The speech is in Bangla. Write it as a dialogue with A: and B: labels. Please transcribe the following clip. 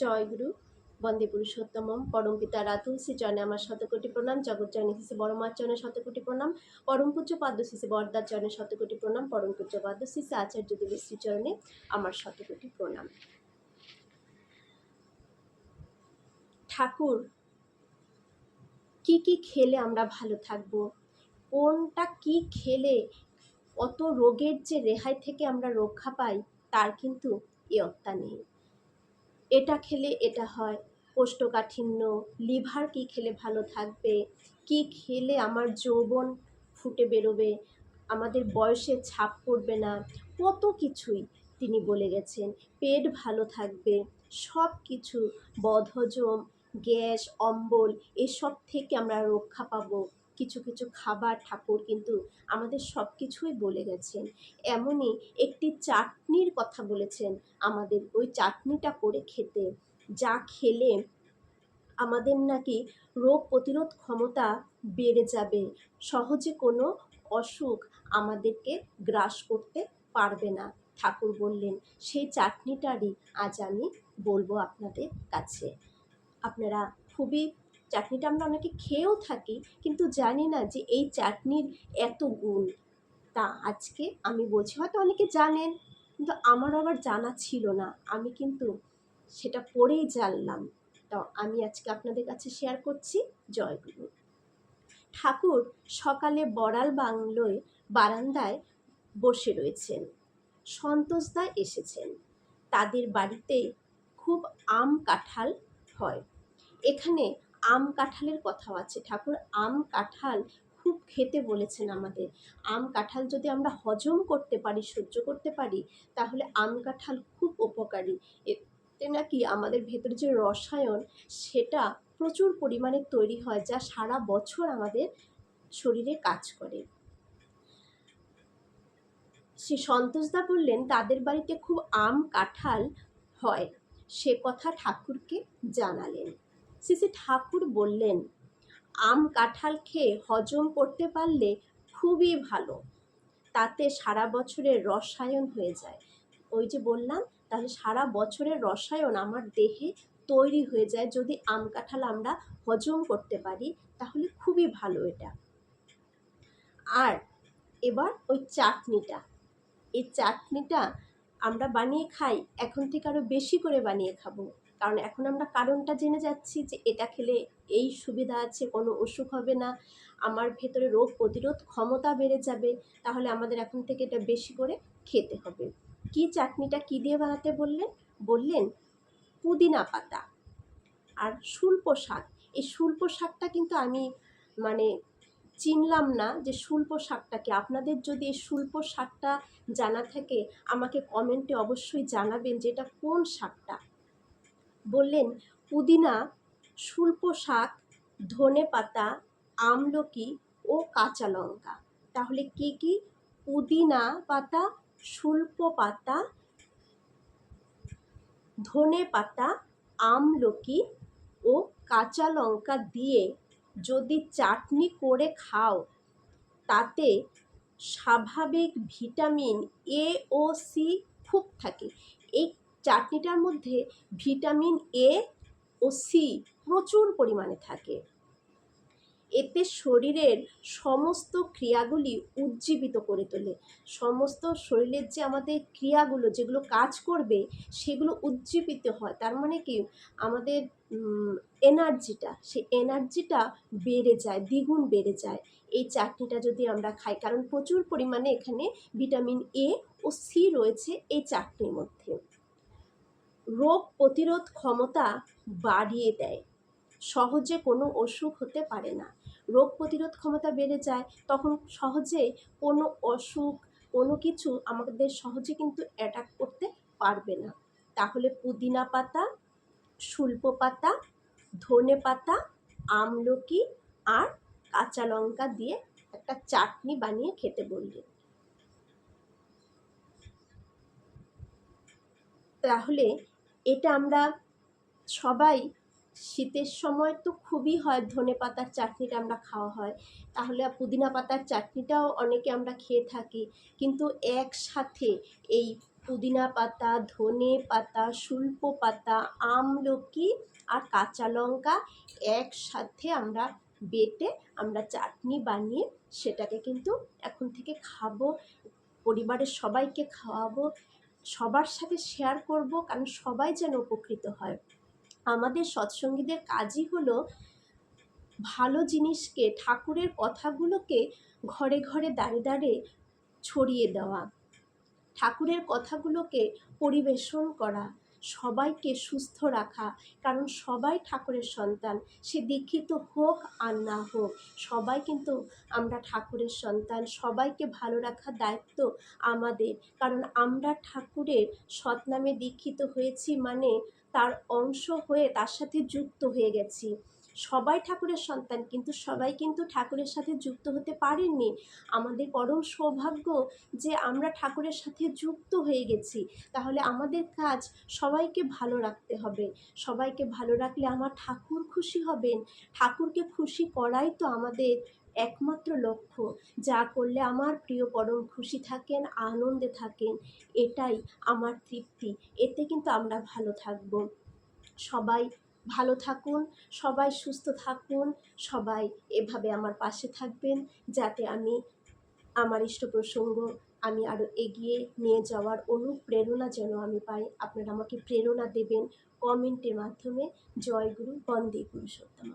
A: জয় গুরু। বন্দে পুরুষোত্তমম। পরম পিতা রাতুল শ্রী চরণে আমার শতকোটি প্রণাম। জগৎ চরণে শ্রী বড়মার চরণে শতকোটি প্রণাম। পরম পূজ্য পাদ্য শ্রী বরদার চরণে শতকোটি প্রণাম। পরম পূজ্য পাদ্য শ্রী আচার্য দেবের শ্রীচরণে আমার শতকোটি প্রণাম। ঠাকুর, কি কি খেলে আমরা ভালো থাকব? কোনটা কি খেলে কত রোগের যে রেহাই থেকে আমরা রক্ষা পাই, তার কিন্তু ইয়ত্তা নেই। এটা খেলে এটা হয়। কোষ্ঠকাঠিন্য, লিভার কি খেলে ভালো থাকবে, কি খেলে আমার যৌবন ফুটে বেরোবে, আমাদের বয়সে ছাপ পড়বে না, কত কিছুই তিনি বলে গেছেন। পেট ভালো থাকবে, সব কিছু, বদহজম, গ্যাস, অম্বল, এসব থেকে আমরা রক্ষা পাবো। কিছু কিছু খাবার ঠাকুর কিন্তু আমাদের সব কিছুই বলে গেছেন। এমনই একটি চাটনির কথা বলেছেন আমাদের ওই চাটনিটা করে খেতে। যা খেলে আমাদের নাকি রোগ প্রতিরোধ ক্ষমতা বেড়ে যাবে। সহজে কোনো অসুখ আমাদেরকে গ্রাস করতে পারবে না, ঠাকুর বললেন। সেই চাটনিটারই আজ আমি বলব আপনাদের কাছে। আপনারা খুবই চাটনিটা আমরা অনেকে খেয়েও থাকি, কিন্তু জানি না যে এই চাটনির এত গুণ। তা আজকে আমি বলছি, হয়তো অনেকে জানেন, কিন্তু আমার আবার জানা ছিল না। আমি কিন্তু সেটা পড়েই জানলাম। তো আমি আজকে আপনাদের কাছে শেয়ার করছি জয়গুরু। ঠাকুর সকালে বড়াল বাংলোয় বারান্দায় বসে রয়েছেন। সন্তোষদা এসেছেন। তাদের বাড়িতে খুব আম কাঁঠাল হয়। এখানে আম কাঁঠালের কথাও আছে। ঠাকুর, আম কাঁঠাল খুব খেতে বলেছেন আমাদের। আম কাঁঠাল যদি আমরা হজম করতে পারি, সহ্য করতে পারি, তাহলে আম কাঁঠাল খুব উপকারী। এতে নাকি আমাদের ভেতরে যে রসায়ন, সেটা প্রচুর পরিমাণে তৈরি হয়, যা সারা বছর আমাদের শরীরে কাজ করে। সে সন্তোষদা বললেন, তাদের বাড়িতে খুব আম কাঁঠাল হয়। সে কথা ঠাকুরকে জানালেন। শ্রী ঠাকুর বললেন, আম কাঁঠাল খেয়ে হজম করতে পারলে খুবই ভালো। তাতে সারা বছরের রসায়ন হয়ে যায়। ওই যে বললাম, তাহলে সারা বছরের রসায়ন আমার দেহে তৈরি হয়ে যায়। যদি আম কাঁঠাল আমরা হজম করতে পারি, তাহলে খুবই ভালো এটা। আর এবার ওই চাটনিটা। এই চাটনিটা আমরা বানিয়ে খাই, এখন থেকে আরও বেশি করে বানিয়ে খাব। কারণ এখন আমরা কারণটা জেনে যাচ্ছি যে এটা খেলে এই সুবিধা আছে, কোনো অসুখ হবে না, আমার ভেতরে রোগ প্রতিরোধ ক্ষমতা বেড়ে যাবে, তাহলে আমাদের এখন থেকে এটা বেশি করে খেতে হবে। কি চাটনিটা কি দিয়ে বানাতে বললেন? বললেন পুদিনা পাতা আর শুল্প শাক। এই শুল্প শাকটা কিন্তু আমি মানে চিনলাম না যে শুল্প শাকটাকে আপনাদের যদি এই শুল্প শাকটা জানা থাকে, আমাকে কমেন্টে অবশ্যই জানাবেন যে এটা কোন শাকটা। বললেন, পুদিনা, শুল্প শাক, ধনে পাতা, আমলকি ও কাঁচা লঙ্কা। তাহলে কি কি? পুদিনা পাতা, শুল্প পাতা, ধনে পাতা, আমলকি ও কাঁচা লঙ্কা দিয়ে যদি চাটনি করে খাও, তাতে স্বাভাবিক ভিটামিন এ ও সি খুব থাকে। এই চাটনিটার মধ্যে ভিটামিন এ ও সি প্রচুর পরিমাণে থাকে। এতে শরীরের সমস্ত ক্রিয়াগুলি উজ্জীবিত করে তোলে। সমস্ত শরীরের যে আমাদের ক্রিয়াগুলো, যেগুলো কাজ করবে, সেগুলো উজ্জীবিত হয়। তার মানে কি? আমাদের এনার্জিটা, সেই এনার্জিটা বেড়ে যায়, দ্বিগুণ বেড়ে যায়। এই চাটনিটা যদি আমরা খাই, কারণ প্রচুর পরিমাণে এখানে ভিটামিন এ ও সি রয়েছে এই চাটনির মধ্যে। রোগ প্রতিরোধ ক্ষমতা বাড়িয়ে দেয়। সহজে কোনো অসুখ হতে পারে না। রোগ প্রতিরোধ ক্ষমতা বেড়ে যায়, তখন সহজে কোনো অসুখ, কোনো কিছু আমাদের সহজে কিন্তু অ্যাটাক করতে পারবে না। তাহলে পুদিনা পাতা শুল্প পাতা, ধনে পাতা, আমলকি আর কাঁচা লঙ্কা দিয়ে একটা চাটনি বানিয়ে খেতে বললেন। তাহলে এটা আমরা সবাই, শীতের সময় তো খুবই হয় ধনে পাতার চাটনিটা আমরা খাওয়া হয়। তাহলে পুদিনা পাতার চাটনিটাও অনেকে আমরা খেয়ে থাকি। কিন্তু একসাথে এই পুদিনা পাতা, ধনে পাতা, শুল্প পাতা আমলকি আর কাঁচা লঙ্কা একসাথে আমরা বেটে আমরা চাটনি বানিয়ে সেটাকে কিন্তু এখন থেকে খাব, পরিবারের সবাইকে খাওয়াবো। সবার সাথে শেয়ার করব কারণ সবাই যেন উপকৃত হয়। আমাদের সৎসঙ্গীদের কাজই হলো ভালো জিনিসকে, ঠাকুরের কথাগুলোকে ঘরে ঘরে দাঁড়ে দাঁড়ে ছড়িয়ে দেওয়া। ঠাকুরের কথাগুলোকে পরিবেশন করা। সবাইকে সুস্থ রাখা। কারণ সবাই ঠাকুরের সন্তান। সে দীক্ষিত হোক আর না হোক, সবাই কিন্তু আমরা ঠাকুরের সন্তান। সবাইকে ভালো রাখার দায়িত্ব আমাদের। কারণ আমরা ঠাকুরের সৎনামে দীক্ষিত হয়েছি মানে তার অংশ হয়ে তার সাথে যুক্ত হয়ে গেছি। সবাই ঠাকুরের সন্তান, কিন্তু সবাই কিন্তু ঠাকুরের সাথে যুক্ত হতে পারেননি। আমাদের পরম সৌভাগ্য যে আমরা ঠাকুরের সাথে যুক্ত হয়ে গেছি, তাহলে আমাদের কাজ সবাইকে ভালো রাখতে হবে। সবাইকে ভালো রাখলে আমার ঠাকুর খুশি হবেন। ঠাকুরকে খুশি করাই তো আমাদের একমাত্র লক্ষ্য। যা করলে আমার প্রিয় পরম খুশি থাকেন, আনন্দে থাকেন, এটাই আমার তৃপ্তি। এতে কিন্তু আমরা ভালো থাকব। সবাই ভালো থাকুন, সবাই সুস্থ থাকুন, সবাই এভাবে আমার পাশে থাকবেন যাতে আমি আমার ইষ্ট প্রসঙ্গ আমি আরও এগিয়ে নিয়ে যাওয়ার অনুপ্রেরণা যেন আমি পাই। আপনারা আমাকে প্রেরণা দেবেন কমেন্টের মাধ্যমে। জয় গুরু, বন্দে পুরুষোত্তম